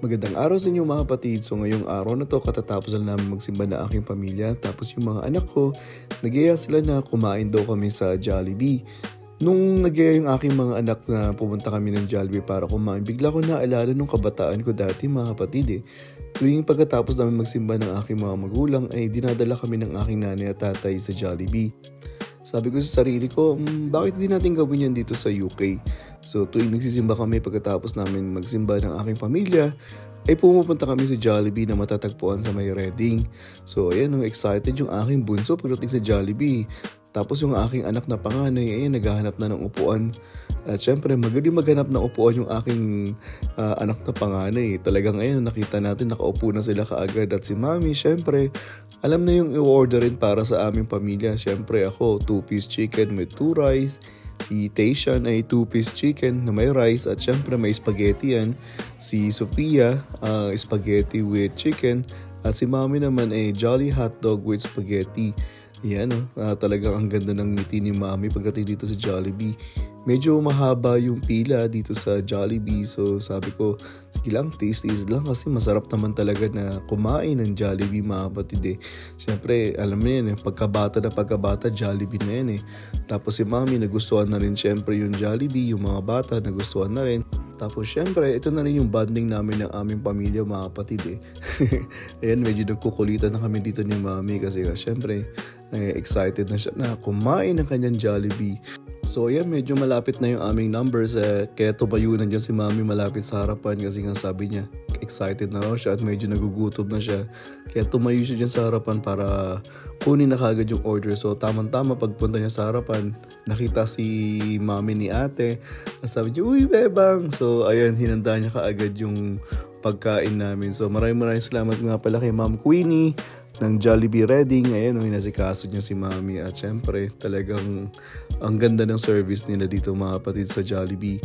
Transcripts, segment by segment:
Magandang araw sa inyo mga kapatid. So ngayong araw na to katatapos lang namin magsimba na aking pamilya. Tapos yung mga anak ko, nagyaya sila na kumain daw kami sa Jollibee. Nung nagyaya yung aking mga anak na pumunta kami ng Jollibee para kumain, bigla ko naalala nung kabataan ko dati mga kapatid eh. Tuwing pagkatapos namin magsimba ng aking mga magulang ay dinadala kami ng aking nanay at tatay sa Jollibee. Sabi ko sa sarili ko, "Hmm, bakit hindi natin gawin yan dito sa UK? So tuwing nagsisimba kami pagkatapos namin magsimba ng aking pamilya, ay pumupunta kami sa Jollibee na matatagpuan sa may Reading. So ayan, no, excited yung aking bunso pagdating sa Jollibee. Tapos yung aking anak na panganay, ay naghahanap na ng upuan. At syempre, magaling maghanap ng upuan yung aking ah, anak na panganay. Talagang ngayon, nakita natin, nakaupo na sila kaagad. At si mami, syempre, alam na yung i-orderin para sa aming pamilya. Syempre ako, two-piece chicken with two rice. Si Tayshan ay two-piece chicken na may rice. At syempre, may spaghetti yan. Si Sophia, ah, spaghetti with chicken. At si mami naman ay jolly hotdog with spaghetti. Yan, oh. Ah, talagang ang ganda ng ngiti ni Mami pagdating dito sa Jollibee. Medyo mahaba yung pila dito sa Jollibee. So sabi ko, sige lang, taste-taste lang kasi masarap naman talaga na kumain ng Jollibee mga kapatid eh. Siyempre, alam mo yan eh, pagkabata na pagkabata, Jollibee na yan eh. Tapos si Mami nagustuhan na rin siyempre yung Jollibee, yung mga bata nagustuhan na rin. Tapos syempre, ito na rin yung bonding namin ng aming pamilya mga kapatid eh. Ayan, medyo nagkukulitan na kami dito ni Mami kasi syempre, eh, excited na siya na kumain ng kanyang Jollibee. So ayan, medyo malapit na yung aming numbers eh. Kaya tumayo na dyan si Mami malapit sa harapan kasi nga sabi niya, excited na raw siya at medyo nagugutom na siya. Kaya tumayo siya dyan sa harapan para kunin na kagad yung order. So tamang-tama pagpunta niya sa harapan, nakita si Mami ni ate. At sabi niya, uy bebang! So ayan, hinanda niya kaagad yung pagkain namin. So maraming maraming salamat nga pala kay Ma'am Queenie ng Jollibee Reading. Ayan, oh, inasikaso niya si Mami. At syempre, talagang ang ganda ng service nila dito mga kapatid sa Jollibee.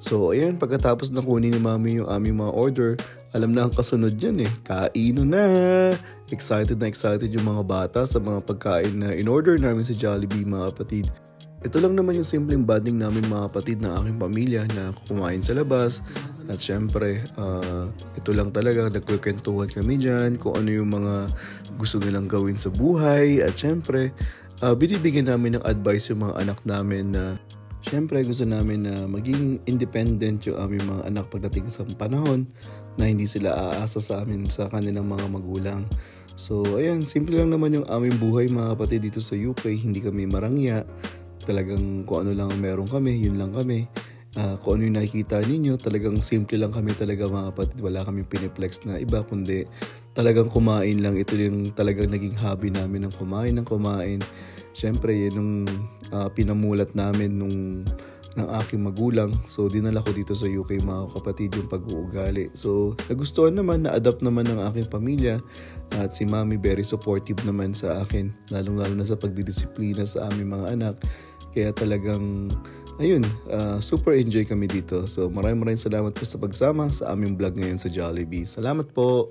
So, ayan, pagkatapos na kunin ni Mami yung aming mga order, alam na ang kasunod yan eh. Kaino na! Excited na excited yung mga bata sa mga pagkain na in-order namin sa Jollibee mga kapatid. Ito lang naman yung simpleng bonding namin mga kapatid ng aking pamilya na kumain sa labas. At syempre, ah, ito lang talaga, nagkukwentuhan kami dyan kung ano yung mga gusto nilang gawin sa buhay. At syempre, ah, binibigyan namin ng advice yung mga anak namin na Siyempre, gusto namin na maging independent yung aming mga anak pagdating sa panahon na hindi sila aasa sa amin sa kanilang mga magulang. So, ayan, simple lang naman yung aming buhay mga kapatid dito sa UK. Hindi kami marangya. Talagang kung ano lang ang meron kami, yun lang kami. Ah, kung ano yung nakikita ninyo, talagang simple lang kami talaga mga kapatid. Wala kami piniplex na iba, kundi talagang kumain lang. Ito yung talagang naging hobby namin ng kumain ng kumain. Siyempre, yun yung ah, pinamulat namin nung ng aking magulang. So, dinala ko dito sa UK mga kapatid yung pag-uugali. So, nagustuhan naman, na-adapt naman ng aking pamilya. At si mami very supportive naman sa akin. Lalong-lalo na sa pagdidisiplina sa aming mga anak. Kaya talagang, ayun, ah, super enjoy kami dito. So, maraming maraming salamat po sa pagsama sa aming vlog ngayon sa Jollibee. Salamat po!